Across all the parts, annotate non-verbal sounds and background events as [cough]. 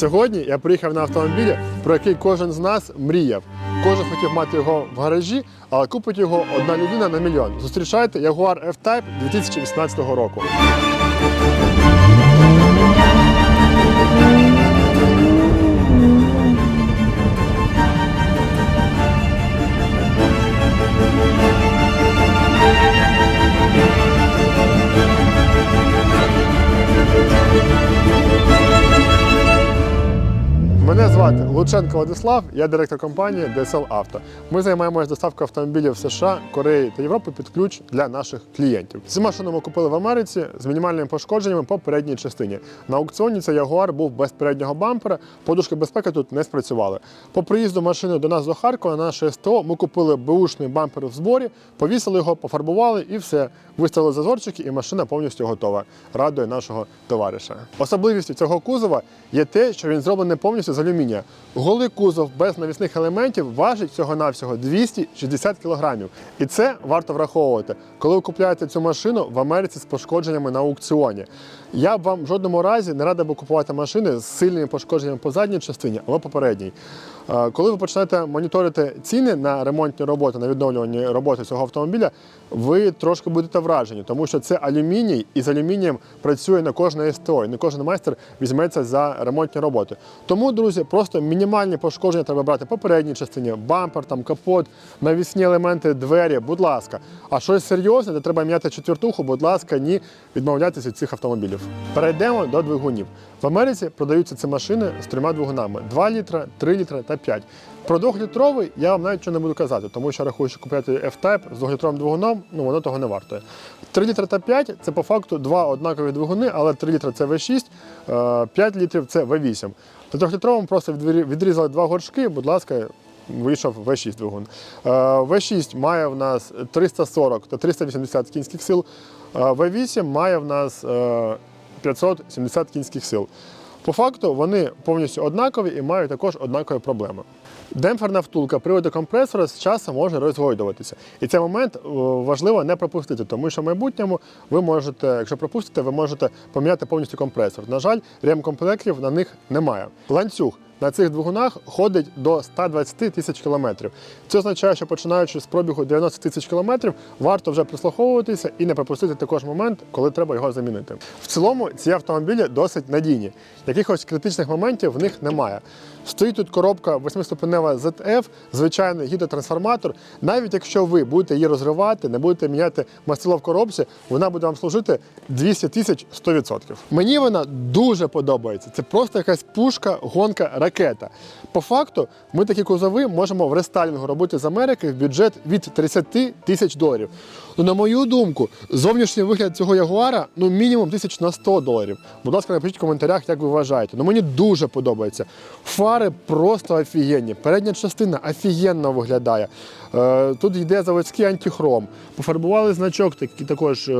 Сьогодні я приїхав на автомобілі, про який кожен з нас мріяв. Кожен хотів мати його в гаражі, але купить його одна людина на мільйон. Зустрічайте Jaguar F-Type 2018 року. Мене звати Лученко Владислав, я директор компанії DSL Auto. Ми займаємося доставкою автомобілів в США, Кореї та Європи під ключ для наших клієнтів. Цю машину ми купили в Америці з мінімальними пошкодженнями по передній частині. На аукціоні цей Jaguar був без переднього бампера, подушки безпеки тут не спрацювали. По приїзду машини до нас до Харкова на наше СТО ми купили беушний бампер в зборі, повісили його, пофарбували і все. Виставили зазорчики, і машина повністю готова. Радує нашого товариша. Особливістю цього кузова є те, що він зроблений повністю алюмінія. Голий кузов без навісних елементів важить всього-навсього 260 кг. І це варто враховувати, коли ви купуєте цю машину в Америці з пошкодженнями на аукціоні. Я б вам в жодному разі не радив би купувати машини з сильними пошкодженнями по задній частині або попередній. Коли ви почнете моніторити ціни на ремонтні роботи, на відновлювані роботи цього автомобіля, ви трошки будете вражені, тому що це алюміній, і з алюмінієм працює не кожна СТО, і не кожен майстер візьметься за ремонтні роботи. Тому, друзі, просто мінімальні пошкодження треба брати по передній частині, бампер, там, капот, навісні елементи, двері, будь ласка. А щось серйозне, де треба міняти четвертуху, будь ласка, ні, відмовляйтеся від цих автомобілів. Перейдемо до двигунів. В Америці продаються ці машини з трьома двигунами: 2 літра, 3 літра та 5. Про двохлітровий я вам навіть нічого не буду казати, тому що рахую, що купляти F-Type з двохлітровим двигуном, ну воно того не вартує. 3 літра та 5 це по факту два однакові двигуни, але 3 літра це V6, е, 5 літрів це V8. На трьохлітровому просто відрізали два горшки, будь ласка, вийшов V6 двигун. Е, V6 має в нас 340 та 380 кінських сил, е, V8 має в нас е, 570 кінських сил. По факту вони повністю однакові і мають також однакові проблеми. Демпферна втулка приводу компресора з часом може розгойдуватися. І цей момент е, важливо не пропустити, тому що в майбутньому ви можете, якщо пропустите, ви можете поміняти повністю компресор. На жаль, ремкомплектів на них немає. Ланцюг на цих двигунах ходить до 120 тисяч кілометрів. Це означає, що починаючи з пробігу 90 тисяч кілометрів, варто вже прислуховуватися і не пропустити також момент, коли треба його замінити. В цілому ці автомобілі досить надійні. Якихось критичних моментів в них немає. Стоїть тут коробка 8-ступенева ZF, звичайний гідротрансформатор. Навіть якщо ви будете її розривати, не будете міняти мастило в коробці, вона буде вам служити 200 тисяч 100%. Мені вона дуже подобається. Це просто якась пушка, гонка, ракета. По факту, ми такі кузови можемо в рестайлінгу робити з Америки в бюджет від 30 тисяч доларів. Ну, на мою думку, зовнішній вигляд цього ягуара ну мінімум тисяч на 100 доларів. Будь ласка, напишіть в коментарях, як ви вважаєте. Ну мені дуже подобається. Фари просто офігенні. Передня частина офігенно виглядає. Е, тут йде заводський антихром. Пофарбували значок, також е,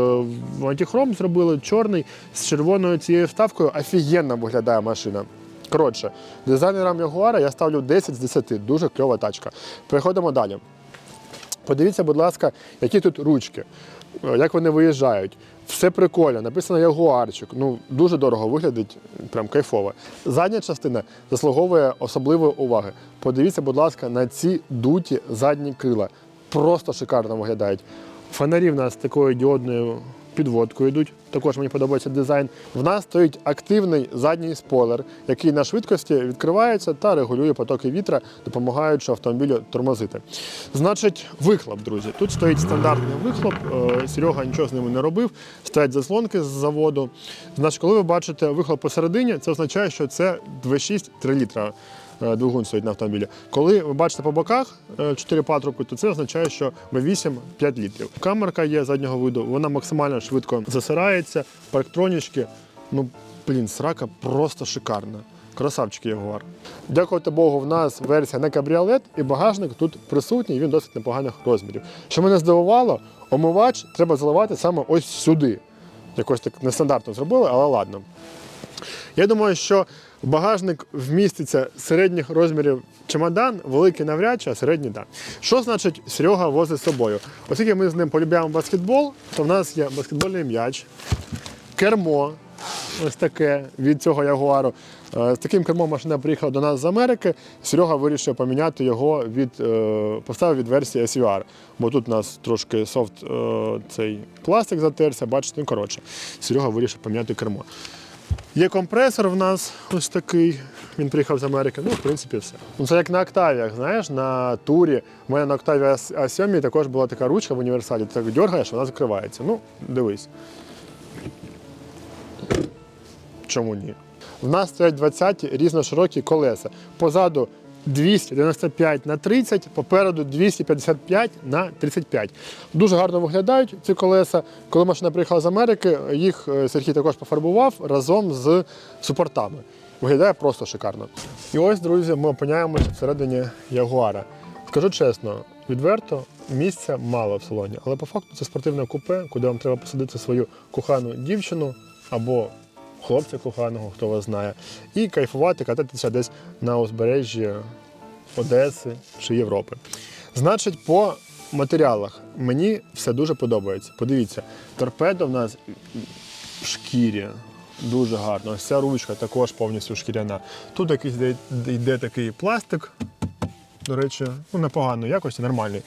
в антихром зробили чорний з червоною цією вставкою. Офігенно виглядає машина. Коротше, дизайнерам Ягуара я ставлю 10 з 10. Дуже кльова тачка. Переходимо далі. Подивіться, будь ласка, які тут ручки, е, як вони виїжджають. Все прикольно, написано ягуарчик. Ну, дуже дорого виглядить, прям кайфово. Задня частина заслуговує особливої уваги. Подивіться, будь ласка, на ці дуті задні крила. Просто шикарно виглядають. Фонарі в нас такою діодною підводкою йдуть. Також мені подобається дизайн. В нас стоїть активний задній спойлер, який на швидкості відкривається та регулює потоки вітра, допомагаючи автомобілю тормозити. Значить, вихлоп, друзі. Тут стоїть стандартний вихлоп. Е, Серега нічого з ними не робив. Стоять заслонки з заводу. Значить, коли ви бачите вихлоп посередині, це означає, що це 2,6 3 літра. Е, Двигун стоїть на автомобілі. Коли ви бачите по боках 4 патрубки, то це означає, що V8 5 літрів. Камерка є заднього виду, вона максимально швидко засирається, парктронічки. Ну, блін, срака просто шикарна. Красавчики Ягуар. Дякувати Богу, в нас версія не кабріолет, і багажник тут присутній, він досить непоганих розмірів. Що мене здивувало, омивач треба заливати саме ось сюди. Якось так нестандартно зробили, але ладно. Я думаю, що в багажник вміститься середніх розмірів чемодан, великий навряд чи, а середній так. Що значить Серега возить з собою? Оскільки ми з ним полюбляємо баскетбол, то в нас є баскетбольний м'яч, кермо, ось таке від цього ягуару. Е, З таким кермом машина приїхала до нас з Америки. Серега вирішив поміняти його від е, поставив від версії SUR. Бо тут у нас трошки софт е, цей пластик затерся, бачите, ну коротше. Серега вирішив поміняти кермо. Є компресор в нас ось такий. Він приїхав з Америки. Ну, в принципі, все. Ну, це як на Октавіях, знаєш, на турі. У мене на Октаві А7 також була така ручка в універсалі. Ти так дергаєш, вона закривається. Ну, дивись. Чому ні? В нас стоять 20 різноширокі колеса. Позаду 295 на 30, попереду 255 на 35. Дуже гарно виглядають ці колеса. Коли машина приїхала з Америки, їх е, Сергій також пофарбував разом з супортами. Виглядає просто шикарно. І ось, друзі, ми опиняємося всередині Ягуара. Скажу чесно, відверто, місця мало в салоні, але по факту це спортивне купе, куди вам треба посадити свою кохану дівчину або хлопця коханого, хто вас знає, і кайфувати, кататися десь на узбережжі Одеси чи Європи. Значить, по матеріалах мені все дуже подобається. Подивіться, торпеда в нас в шкірі. Дуже гарно. Ось ця ручка також повністю шкіряна. Тут якийсь йде, йде такий пластик, до речі, ну непоганої якості, нормальний.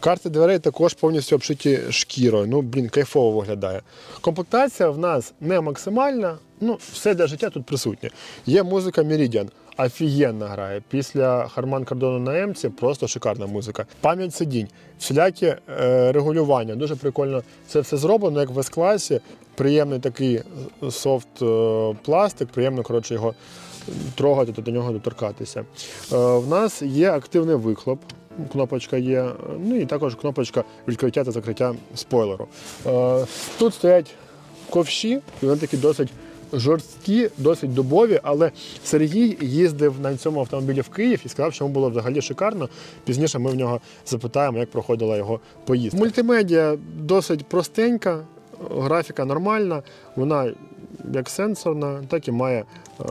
Карти дверей також повністю обшиті шкірою. Ну, блін, кайфово виглядає. Комплектація в нас не максимальна, ну, все для життя тут присутнє. Є музика Meridian. Офігенно грає. Після Харман Кардону на Емці просто шикарна музика. Пам'ять сидінь, всілякі е, регулювання. Дуже прикольно це все зроблено, як в С-класі. Приємний такий софт е, пластик, приємно коротше, його трогати та до нього доторкатися. Е, в нас є активний вихлоп. Кнопочка є, ну і також кнопочка відкриття та закриття спойлеру. Е, Тут стоять ковші, і вони такі досить жорсткі, досить дубові, але Сергій їздив на цьому автомобілі в Київ і сказав, що йому було взагалі шикарно. Пізніше ми в нього запитаємо, як проходила його поїздка. Мультимедіа досить простенька, графіка нормальна, вона як сенсорна, так і має е,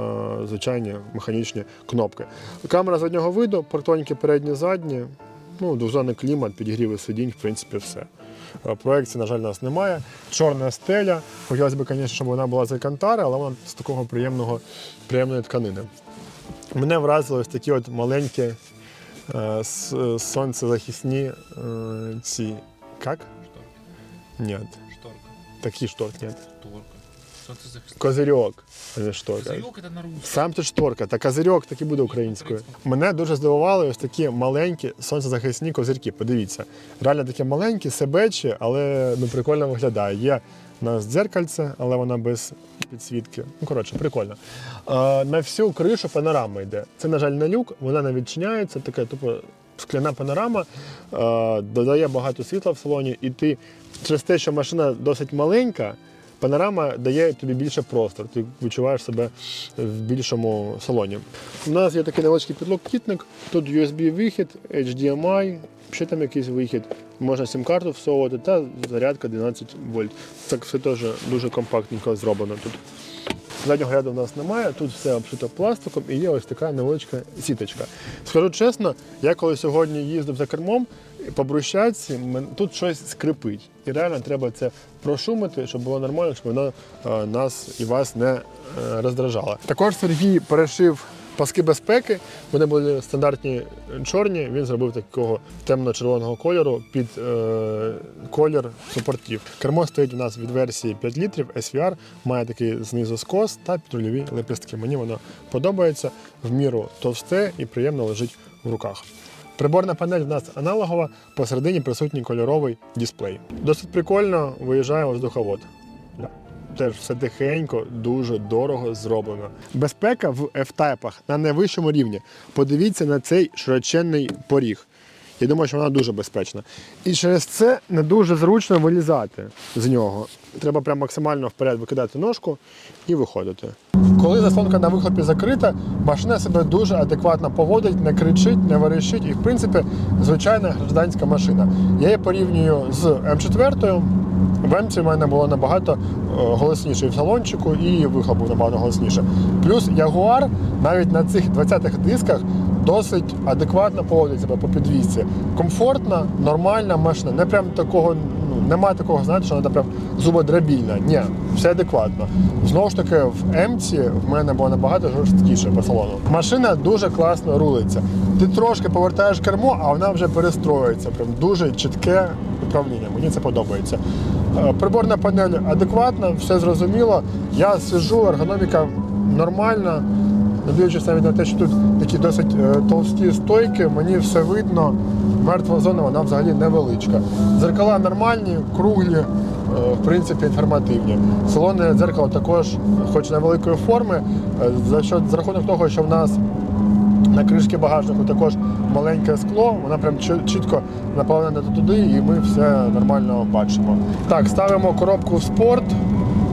звичайні механічні кнопки. Камера заднього виду, партроніки передні, задні, ну, двозонний клімат, підігріви сидінь, в принципі, все. Е, Проекції, на жаль, у нас немає. Чорна стеля. Хотілося б, звісно, щоб вона була з алькантари, але вона з такого приємного, приємної тканини. Мене вразили ось такі от маленькі е, сонцезахисні е, ці. Як? Ні. Шторка. Такі шторт, Козирьок, а не шторка. Козырек на русском. Сам ти шторка, та козирьок так і буде українською. Мене дуже здивували ось такі маленькі сонцезахисні козирки. Подивіться, реально такі маленькі, себечі, але ну прикольно виглядає. Є у нас дзеркальце, але вона без підсвітки. Ну коротше, прикольно. А, на всю кришу панорама йде. Це, на жаль, не люк, вона не відчиняється, така тупо скляна панорама, а, додає багато світла в салоні, і ти через те, що машина досить маленька. Панорама дає тобі більше простор, ти відчуваєш себе в більшому салоні. У нас є такий невеличкий підлокітник, тут USB-вихід, HDMI, ще там якийсь вихід, можна сім-карту всовувати та зарядка 12 вольт. Так все теж дуже компактненько зроблено тут. Заднього ряду в нас немає, тут все обшито пластиком і є ось така невеличка сіточка. Скажу чесно, я коли сьогодні їздив за кермом, по брусчатці тут щось скрипить. І реально треба це прошумити, щоб було нормально, щоб воно е, нас і вас не е, роздражало. Також Сергій перешив паски безпеки. Вони були стандартні чорні. Він зробив такого темно-червоного кольору під е, колір супортів. Кермо стоїть у нас від версії 5 літрів SVR, має такий знизу скос та підрульові лепістки. Мені воно подобається в міру товсте і приємно лежить в руках. Приборна панель в нас аналогова, посередині присутній кольоровий дисплей. Досить прикольно виїжджає воздуховод. Теж все тихенько, дуже дорого зроблено. Безпека в F-тайпах на найвищому рівні. Подивіться на цей широченний поріг. Я думаю, що вона дуже безпечна. І через це не дуже зручно вилізати з нього. Треба прям максимально вперед викидати ножку і виходити. Коли заслонка на вихлопі закрита, машина себе дуже адекватно поводить, не кричить, не верещить і, в принципі, звичайна гражданська машина. Я її порівнюю з М4. В М4 в мене було набагато е, голосніше і в салончику, і вихлоп був набагато голосніше. Плюс Ягуар навіть на цих 20-х дисках досить адекватно поводить себе по підвісці. Комфортна, нормальна машина, не прям такого ну, немає такого, знаєте, що вона прям зубодробільна. Ні, все адекватно. Знову ж таки, в М-ці в мене було набагато жорсткіше по салону. Машина дуже класно рулиться. Ти трошки повертаєш кермо, а вона вже перестроюється. Прям дуже чітке управління. Мені це подобається. Е, Приборна панель адекватна, все зрозуміло. Я сижу, ергономіка нормальна. Дивлячись навіть на те, що тут такі досить е, товсті стойки, мені все видно. Мертва зона вона взагалі невеличка. Зеркала нормальні, круглі, е, в принципі, інформативні. Салонне дзеркало також, хоч невеликої форми, е, за, що, за рахунок того, що в нас на кришці багажнику також маленьке скло, вона прям чітко наповнена туди, і ми все нормально бачимо. Так, ставимо коробку в спорт,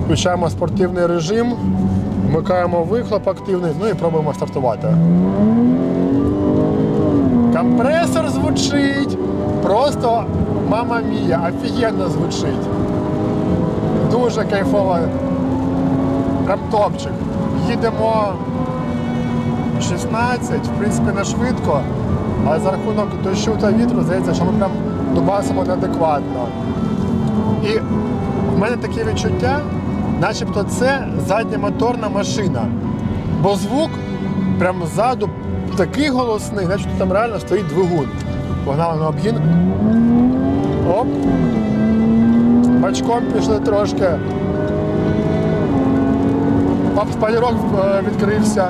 включаємо спортивний режим, вмикаємо вихлоп активний, ну і пробуємо стартувати. Компресор звучить. Просто мама мія, офігенно звучить. Дуже кайфово. Прям топчик. Їдемо 16, в принципі, не швидко, але за рахунок дощу та вітру здається, що ми прям дубасимо неадекватно. І в мене таке відчуття, начебто це задньомоторна машина. Бо звук прямо ззаду такий голосний, начебто там реально стоїть двигун. Погнали на обгін. Оп. Бачком пішли трошки. Оп, спалірок е, відкрився.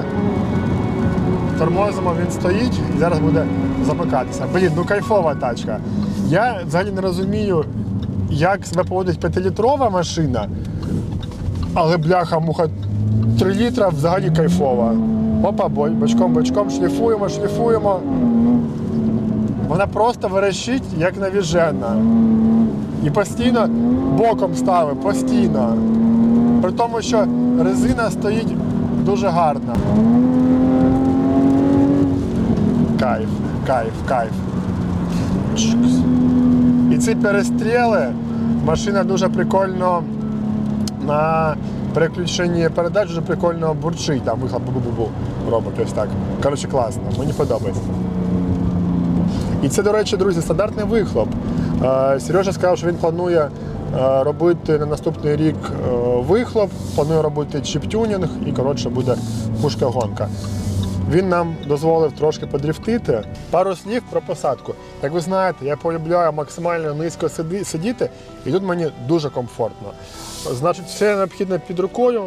Тормозимо, він стоїть і зараз буде замикатися. Блін, ну кайфова тачка. Я взагалі не розумію, як себе поводить 5-літрова машина, але бляха, муха 3 літра взагалі кайфова. Опа, бочком, бочком, шліфуємо, шліфуємо. Вона просто верещить, як навіжена. І постійно боком ставить, постійно. При тому, що резина стоїть дуже гарна. Кайф, кайф, кайф. І ці перестріли, машина дуже прикольно на переключенні передач дуже прикольно бурчить, там вихлоп бу-бу-бу робить ось так. Коротше, класно, мені подобається. І це, до речі, друзі, стандартний вихлоп. Е, Сережа сказав, що він планує е, робити на наступний рік е, вихлоп, планує робити чіптюнінг і коротше буде пушка-гонка. Він нам дозволив трошки подріфтити. Пару слів про посадку. Як ви знаєте, я полюбляю максимально низько сидіти, і тут мені дуже комфортно. Значить, все необхідне під рукою,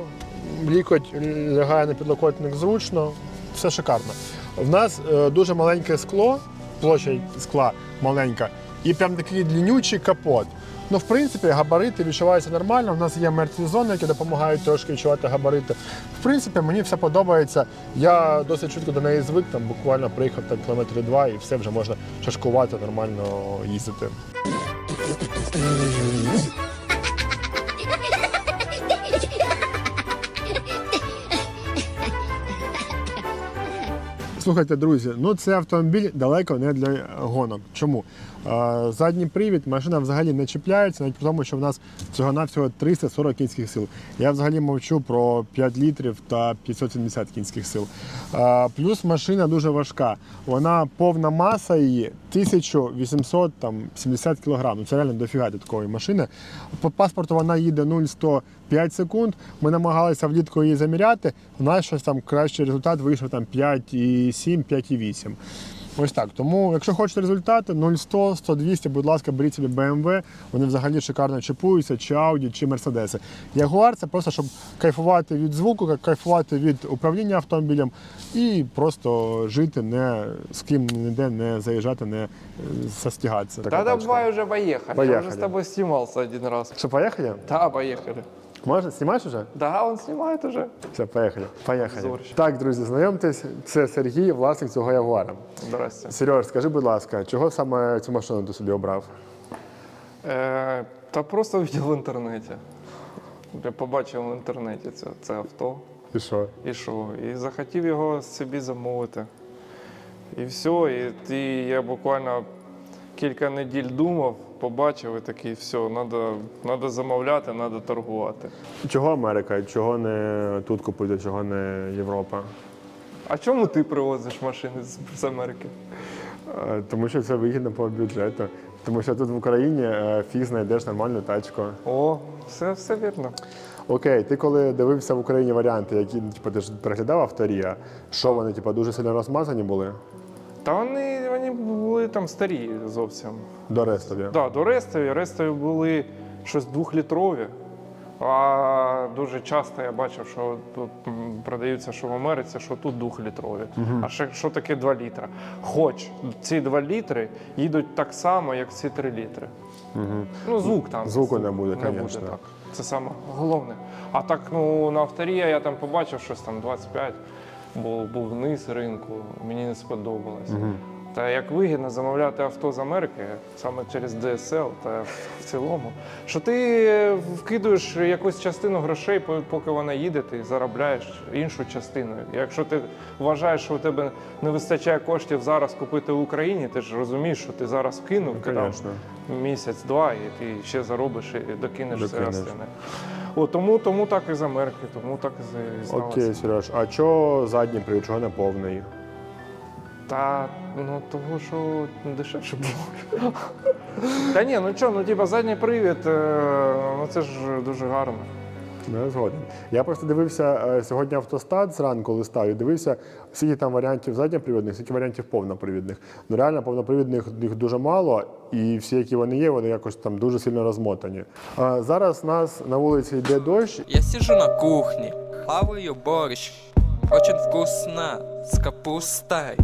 лікоть лягає на підлокотник зручно, все шикарно. В нас е, дуже маленьке скло, площа скла маленька, і прям такий длиннючий капот. Ну, в принципі, габарити відчуваються нормально. У нас є мертві зони, які допомагають трошки відчувати габарити. В принципі, мені все подобається. Я досить швидко до неї звик, там буквально приїхав там кілометри два і все вже можна шашкувати, нормально їздити. Слухайте, друзі, ну цей автомобіль далеко не для гонок. Чому? Задній привід, машина взагалі не чіпляється, навіть тому, що в нас всього-навсього 340 кінських сил. Я взагалі мовчу про 5 літрів та 570 кінських сил. Плюс машина дуже важка. Вона повна маса її 1870 кг. Ну це реально дофіга для такої машини. По паспорту вона їде 0-100 5 секунд. Ми намагалися влітку її заміряти. У нас щось там кращий результат вийшов там 5,7, 5,8. Ось так. Тому, якщо хочете результати, 0,100, 100, 200, будь ласка, беріть собі BMW. Вони взагалі шикарно чіпуються, чи Audi, чи Mercedes. Ягуар це просто щоб кайфувати від звуку, кайфувати від управління автомобілем і просто жити, не з ким ніде не заїжджати, не е, застігатися. Да тачка. давай уже поехали. Я Поехали. уже с тобой снимался один раз. Що, поїхали? Да, поехали. Можна? Знімаєш уже? Да, он снимает уже. Все, поїхали. Поїхали. Зорче. Так, друзі, знайомтесь, це Сергій, власник цього Ягуара. Здрасте. Сереж, скажи, будь ласка, чого саме цю машину ти собі обрав? Е, та просто увидел в інтернеті. Я побачив в інтернеті це, це авто. І що? І що? І захотів його собі замовити. І все. І, і я буквально кілька неділь думав, побачив і такий, все, треба замовляти, треба торгувати. Чого Америка? Чого не тут купити, чого не Європа? А чому ти привозиш машини з, з Америки? Е, Тому що це вигідно по бюджету. Тому що тут в Україні е, фіг знайдеш нормальну тачку. О, все, все вірно. Окей, ти коли дивився в Україні варіанти, які типу, ти ж переглядав авторія, що вони типу, дуже сильно розмазані були Та вони, вони були там старі зовсім. до рестові? Так, да, до рестові. Рестові були щось двохлітрові. А дуже часто я бачив, що тут продаються, що в Америці, що тут двохлітрові. А ще що таке 2 літра? Хоч ці 2 літри їдуть так само, як ці 3 літри. Ну, звук там. Звуку не буде, не буде так. Це саме головне. А так, ну, на авторія я там побачив щось там 25, бо був низ ринку, мені не сподобалось. Та як вигідно замовляти авто з Америки саме через DSL та в цілому, що ти вкидуєш якусь частину грошей, поки вона їде, ти заробляєш іншу частину. Якщо ти вважаєш, що у тебе не вистачає коштів зараз купити в Україні, ти ж розумієш, що ти зараз вкинув Ну, місяць-два, і ти ще заробиш і докинеш все Докинеш. О, тому, тому так і з Америки, тому так і з-. Окей, Сереж, а чого задній привід, чого не повний? Та ну того, що дешевше було. Та ні, ну чого, ну типа задній привід, е, ну це ж дуже гарно. Не згоден. Я просто дивився е, сьогодні автостат зранку листав і дивився, скільки там варіантів задньопривідних, скільки варіантів повнопривідних. Ну реально повнопривідних їх дуже мало, і всі, які вони є, вони якось там дуже сильно розмотані. А зараз нас на вулиці йде дощ, Я сижу на кухне, хаваю борщ. Очень вкусно, с капустой.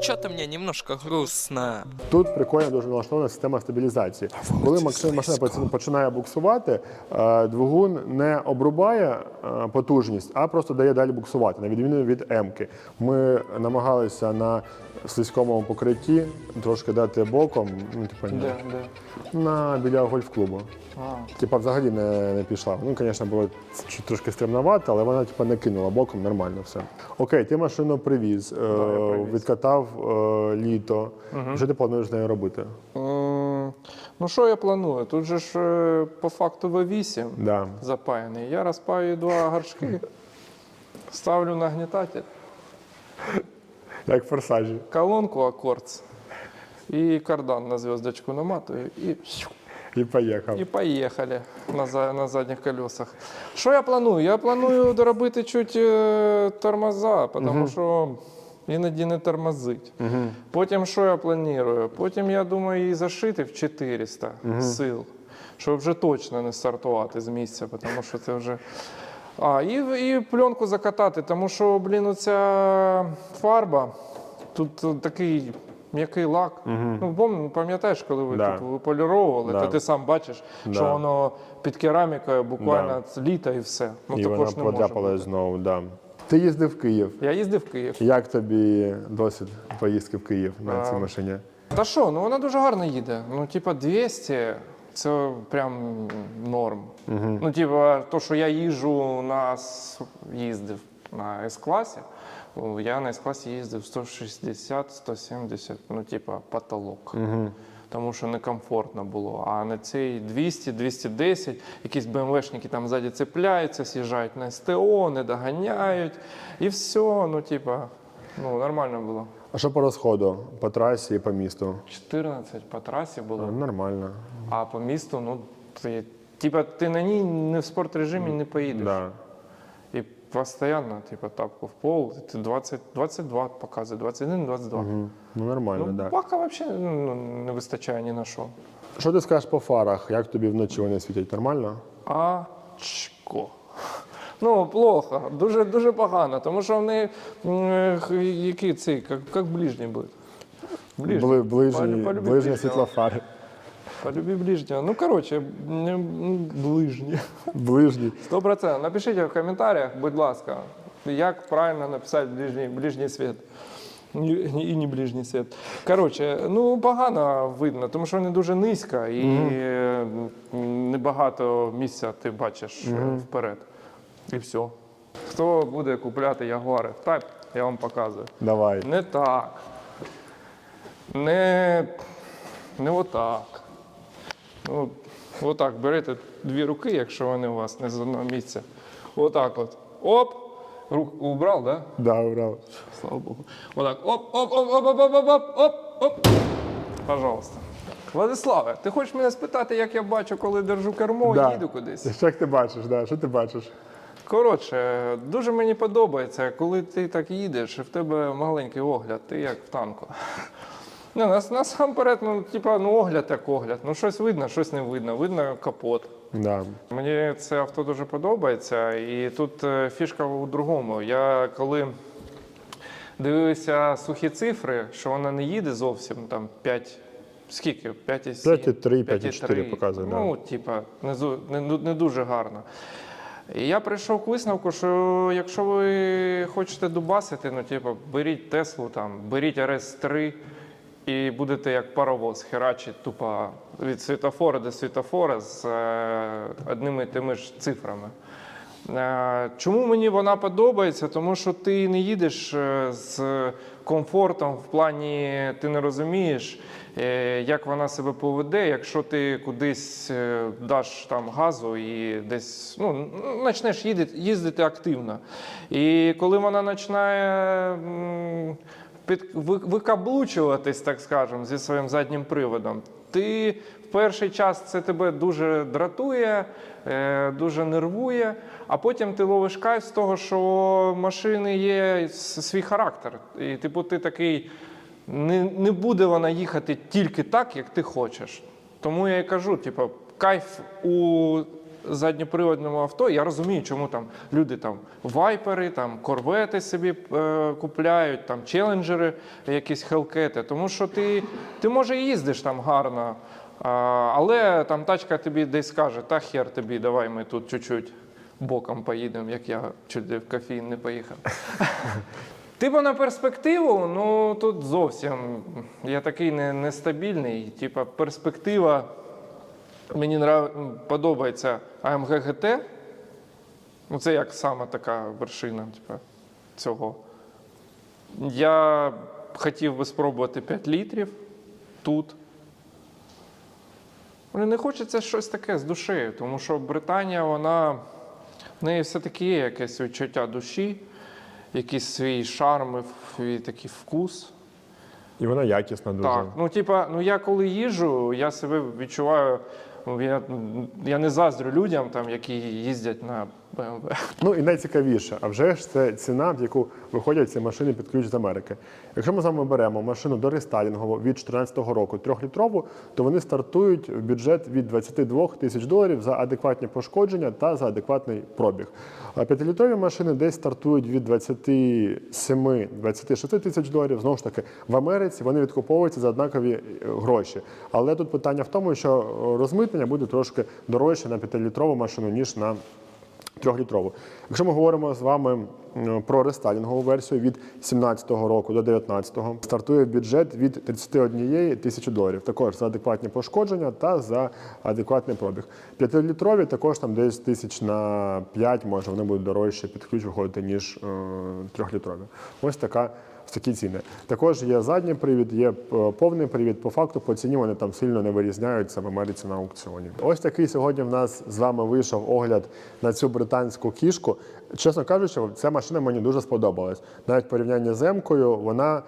Что-то мне немножко грустно. Тут прикольно дуже налаштована система стабілізації. Коли машина, машина починає буксувати, е, двигун не обрубає е, потужність, а просто дає далі буксувати, на відміну від М-ки. Ми намагалися на слизькому покритті трошки дати боком, ну, типу, Де, де? на біля гольф-клубу. А, Типа взагалі не, не пішла. Ну, звісно, було трошки стремновато, але вона типа, не кинула боком, нормально все. Окей, ти машину привіз, е, я привіз. відкатав е, літо. Що ти плануєш з нею робити? Ну що я планую? Тут же ж е, по факту V8 Да. запаяний. Я розпаюю два горшки, [laughs] ставлю нагнітатель, Як форсажі. колонку аккордс і кардан на зв'язочку наматую і І поїхав. І поїхали на, за- на задніх колесах. Що я планую? Я планую доробити чуть е, тормоза, тому що іноді не тормозить. Потім що я планую? Потім я думаю її зашити в 400 сил, щоб вже точно не стартувати з місця, тому що це вже. А, і, і пленку закатати, тому що, блін, оця фарба, тут такий м'який лак. Ну, пам- пам'ятаєш, коли ви Да. тут виполіровували, Да. то ти сам бачиш, Да. що воно під керамікою буквально літа і все. Ну, і також вона не може бути. знову. Да. Ти їздив в Київ. Я їздив в Київ. Як тобі досвід поїздки в Київ на цій машині? Та що, ну вона дуже гарно їде. Ну, типа 200 це прям норм. Ну, типа, то, що я їжджу на с- їздив на С-класі, я на С-класі їздив 160-170, ну, типа, потолок. Тому що некомфортно було. А на цей 200-210 якісь БМВшники там ззаді цепляються, з'їжджають на СТО, не доганяють. І все, ну, типа, ну, нормально було. А що по розходу? По трасі і по місту? 14 по трасі було, Нормально. а по місту, ну, ти, типа, ти на ній не в спортрежимі не поїдеш. Да. І постійно, типа, тапку в пол, ти 20, 22 показує, 21, 22. Ну нормально, Ну, так. Да. бака взагалі ну, не вистачає ні на що. Що ти скажеш по фарах? Як тобі вночі вони світять? Нормально? Ачко. Ну, плохо, дуже, дуже погано, тому що вони м, які ці, як, як ближні будуть. Ближні. Ближні, ближні світлофари. Полюби ближнього. Ну, коротше, не- ближні. Ближні. Сто процентів. Напишіть в коментарях, будь ласка, як правильно написати ближній, ближній світ. І не ближній світ. Коротше, ну погано видно, тому що вони дуже низько і е, небагато місця ти бачиш е, вперед. І все. Хто буде купляти ягуари тайп, я вам показую. Давай. Не так. Не, не отак. Ну, отак берете дві руки, якщо вони у вас не з одного місця. Отак от. Оп! Рук убрав, да? Да, брав. слава Богу. Отак. Оп, оп, оп, оп, оп, оп, оп, оп, оп, оп. Пожалуйста. Владиславе, ти хочеш мене спитати, як я бачу, коли держу кермо і їду кудись? Що як ти бачиш, да? що ти бачиш? Коротше, дуже мені подобається, коли ти так їдеш, і в тебе маленький огляд, ти як в танку. Ну, нас, насамперед, ну, типа, ну огляд як огляд. Ну, щось видно, щось не видно. Видно капот. Да. Мені це авто дуже подобається, і тут е, фішка у другому. Я коли дивився сухі цифри, що вона не їде зовсім там 5. Скільки? 5,7? 5,3, 5,4 показує, да. Ну, типа, не, зу- не, ду- не дуже гарно. І я прийшов к висновку, що якщо ви хочете дубасити, ну, типу, беріть Теслу, там, беріть RS3 і будете як паровоз херачить тупо від світофора до світофора з е, одними і тими ж цифрами. Е, Чому мені вона подобається? Тому що ти не їдеш е, з комфортом в плані ти не розумієш, як вона себе поведе, якщо ти кудись даш там газу і десь ну, почнеш їздити, активно. І коли вона починає під, ви- викаблучуватись, так скажемо, зі своїм заднім приводом, ти в перший час це тебе дуже дратує, е, дуже нервує, а потім ти ловиш кайф з того, що машини є свій характер. І типу, ти такий. Не, не буде вона їхати тільки так, як ти хочеш. Тому я і кажу: типу, кайф у задньоприводному авто. Я розумію, чому там люди там вайпери, там корвети собі е, купляють, там челенджери, якісь хелкети. Тому що ти, ти може і їздиш там гарно, а, але там тачка тобі десь скаже, та хер тобі, давай ми тут чуть-чуть боком поїдемо, як я чуть в кофеїн не поїхав. [laughs] Типу на перспективу, ну тут зовсім я такий не, нестабільний. Типа перспектива мені нрав... подобається AMG GT. Ну, це як саме така вершина типа, цього. Я хотів би спробувати 5 літрів тут. Мені не хочеться щось таке з душею, тому що Британія, вона в неї все-таки є якесь відчуття душі, якийсь свій шарм і такий вкус. І вона якісна дуже. Так, ну типа, ну я коли їжджу, я себе відчуваю. Ну, Я, я не заздрю людям, там, які їздять на BMW. Ну і найцікавіше, а вже ж це ціна, в яку виходять ці машини під ключ з Америки. Якщо ми з вами беремо машину до рестайлінгову від 2014 року трьохлітрову, то вони стартують в бюджет від 22 тисяч доларів за адекватні пошкодження та за адекватний пробіг. А п'ятилітрові машини десь стартують від 27-26 тисяч доларів. Знову ж таки, в Америці вони відкуповуються за однакові е, гроші. Але тут питання в тому, що розмитнення буде трошки дорожче на п'ятилітрову машину, ніж на трьохлітрову. Якщо ми говоримо з вами про рестайлінгову версію від 17 року до 19 стартує бюджет від 31 тисячі доларів. Також за адекватні пошкодження та за адекватний пробіг. П'ятилітрові також там десь тисяч на 5, може вони будуть дорожче під ключ виходити, ніж е, трьохлітрові. Ось така. Такі ціни. Також є задній привід, є е, повний привід. По факту по ціні вони там сильно не вирізняються в Америці на аукціоні. Ось такий сьогодні в нас з вами вийшов огляд на цю британську кішку. Чесно кажучи, ця машина мені дуже сподобалась. Навіть порівняння з М-кою, вона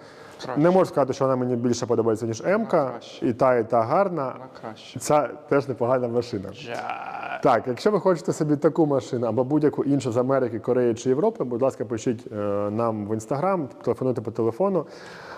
не можу сказати, що вона мені більше подобається, ніж М-ка. І та, і та гарна. На краще. Ця теж непогана машина. Так, якщо ви хочете собі таку машину або будь-яку іншу з Америки, Кореї чи Європи, будь ласка, пишіть е, нам в інстаграм, телефонуйте по телефону,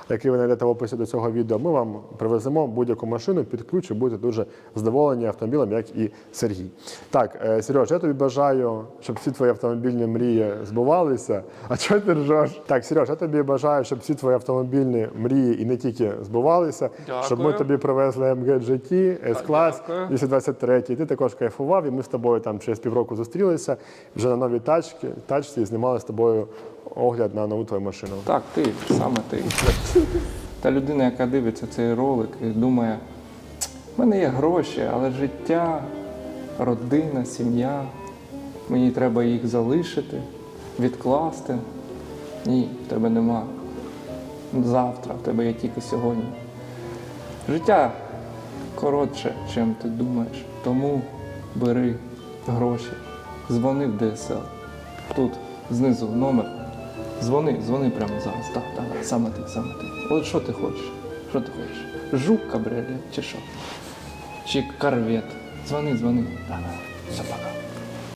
який ви знайдете в описі до цього відео. Ми вам привеземо будь-яку машину під ключ і будете дуже задоволені автомобілем, як і Сергій. Так, е, Сереж, я тобі бажаю, щоб всі твої автомобільні мрії збувалися. А чого ти ржеш? Так, Сереж, я тобі бажаю, щоб всі твої автомобільні мрії і не тільки збувалися, щоб ми тобі привезли MG GT, S-клас, Дякую. 223 Ти також кайфував, і ми з тобою там через півроку зустрілися вже на новій тачці, тачці і знімали з тобою огляд на нову твою машину. Так, ти, саме ти. Та людина, яка дивиться цей ролик і думає, в мене є гроші, але життя, родина, сім'я, мені треба їх залишити, відкласти. Ні, в тебе нема. Завтра, в тебе є тільки сьогодні. Життя коротше, чим ти думаєш. Тому бери гроші, дзвони в ДСЛ. Тут знизу номер. Дзвони, дзвони прямо зараз. Так, так, саме ти, саме ти. От що ти хочеш? Що ти хочеш? Жук кабріолет чи що? Чи корвет? Дзвони, дзвони. Так, так. Все, пока.